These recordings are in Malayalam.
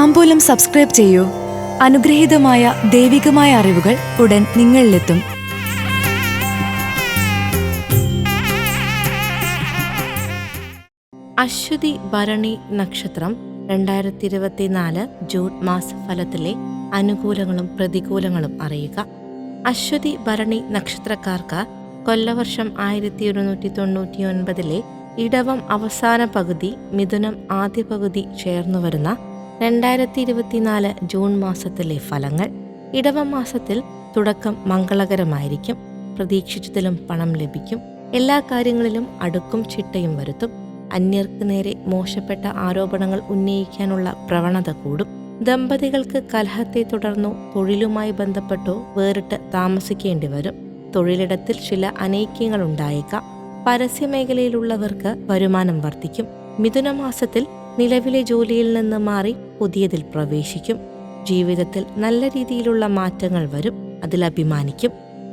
താമ്പൂലം സബ്സ്ക്രൈബ് ചെയ്യൂ. അനുഗ്രഹീതമായ ദൈവികമായ അറിവുകൾ ഉടൻ നിങ്ങളിലെത്തും. അശ്വതി ഭരണി നക്ഷത്രം രണ്ടായിരത്തി ഇരുപത്തിനാല് ജൂൺ മാസഫലത്തിലെ അനുകൂലങ്ങളും പ്രതികൂലങ്ങളും അറിയുക. അശ്വതി ഭരണി നക്ഷത്രക്കാർക്ക് കൊല്ലവർഷം ആയിരത്തി ഒരുന്നൂറ്റി തൊണ്ണൂറ്റി ഒൻപതിലെ ഇടവം അവസാന പകുതി മിഥുനം ആദ്യ പകുതി ചേർന്നു വരുന്ന രണ്ടായിരത്തി ഇരുപത്തിനാല് ജൂൺ മാസത്തിലെ ഫലങ്ങൾ ഇടവ മാസത്തിൽ തുടക്കം മംഗളകരമായിരിക്കും. പ്രതീക്ഷിച്ചതിലും പണം ലഭിക്കും. എല്ലാ കാര്യങ്ങളിലും അടുക്കും ചിട്ടയും വരുത്തും. അന്യർക്ക് നേരെ മോശപ്പെട്ട ആരോപണങ്ങൾ ഉന്നയിക്കാനുള്ള പ്രവണത കൂടും. ദമ്പതികൾക്ക് കലഹത്തെ തുടർന്നോ തൊഴിലുമായി ബന്ധപ്പെട്ടോ വേറിട്ട് താമസിക്കേണ്ടി വരും. തൊഴിലിടത്തിൽ ചില അനൈക്യങ്ങൾ ഉണ്ടായേക്കാം. പരസ്യമേഖലയിലുള്ളവർക്ക് വരുമാനം വർദ്ധിക്കും. മിഥുനമാസത്തിൽ നിലവിലെ ജോലിയിൽ നിന്ന് മാറി പുതിയതിൽ പ്രവേശിക്കും. ജീവിതത്തിൽ നല്ല രീതിയിലുള്ള മാറ്റങ്ങൾ വരും. അതിൽ അഭിമാനിക്കും.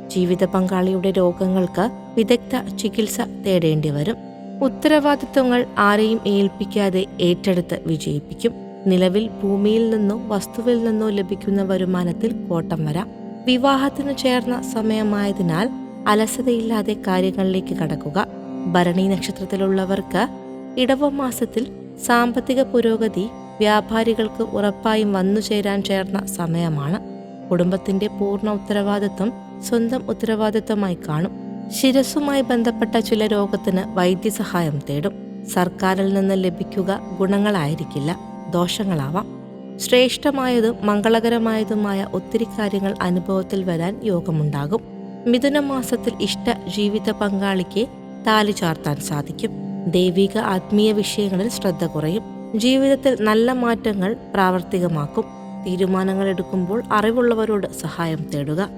ജീവിത പങ്കാളിയുടെ രോഗങ്ങൾക്ക് വിദഗ്ധ ചികിത്സ തേടേണ്ടി വരും. ഉത്തരവാദിത്വങ്ങൾ ആരെയും ഏൽപ്പിക്കാതെ ഏറ്റെടുത്ത് വിജയിപ്പിക്കും. നിലവിൽ ഭൂമിയിൽ നിന്നോ വസ്തുവിൽ നിന്നോ ലഭിക്കുന്ന വരുമാനത്തിൽ കോട്ടം വരാം. വിവാഹത്തിന് ചേർന്ന സമയമായതിനാൽ അലസതയില്ലാതെ കാര്യങ്ങളിലേക്ക് കടക്കുക. ഭരണി നക്ഷത്രത്തിലുള്ളവർക്ക് ഇടവ മാസത്തിൽ സാമ്പത്തിക പുരോഗതി വ്യാപാരികൾക്ക് ഉറപ്പായും വന്നു ചേരാൻ ചേർന്ന സമയമാണ്. കുടുംബത്തിന്റെ പൂർണ ഉത്തരവാദിത്വം സ്വന്തം ഉത്തരവാദിത്വമായി കാണും. ശിരസുമായി ബന്ധപ്പെട്ട ചില രോഗത്തിന് വൈദ്യസഹായം തേടും. സർക്കാരിൽ നിന്ന് ലഭിക്കുക ഗുണങ്ങളായിരിക്കില്ല ദോഷങ്ങളാവാം. ശ്രേഷ്ഠമായതും മംഗളകരമായതുമായ ഒത്തിരി കാര്യങ്ങൾ അനുഭവത്തിൽ വരാൻ യോഗമുണ്ടാകും. മിഥുന മാസത്തിൽ ഇഷ്ട ജീവിത പങ്കാളിക്ക് താലി ചാർത്താൻ സാധിക്കും. ദൈവിക ആത്മീയ വിഷയങ്ങളിൽ ശ്രദ്ധ കുറയും. ജീവിതത്തിൽ നല്ല മാറ്റങ്ങൾ പ്രാവർത്തികമാക്കും. തീരുമാനങ്ങൾ എടുക്കുമ്പോൾ അറിവുള്ളവരോട് സഹായം തേടുക.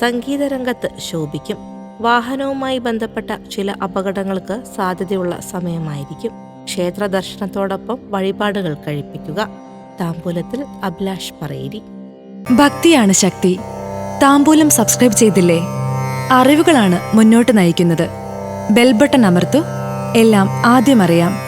സംഗീത രംഗത്ത് ശോഭിക്കും. വാഹനവുമായി ബന്ധപ്പെട്ട ചില അപകടങ്ങൾക്ക് സാധ്യതയുള്ള സമയമായിരിക്കും. ക്ഷേത്ര ദർശനത്തോടൊപ്പം വഴിപാടുകൾ കഴിപ്പിക്കുക. താമ്പൂലത്തിൽ അഭിലാഷ് പറയേരി. ഭക്തിയാണ് ശക്തി. താമ്പൂലം സബ്സ്ക്രൈബ് ചെയ്തില്ലേ? അറിവുകളാണ് മുന്നോട്ട് നയിക്കുന്നത്. ബെൽബട്ടൺ അമർത്തു. എല്ലാം ആദ്യം അറിയാം.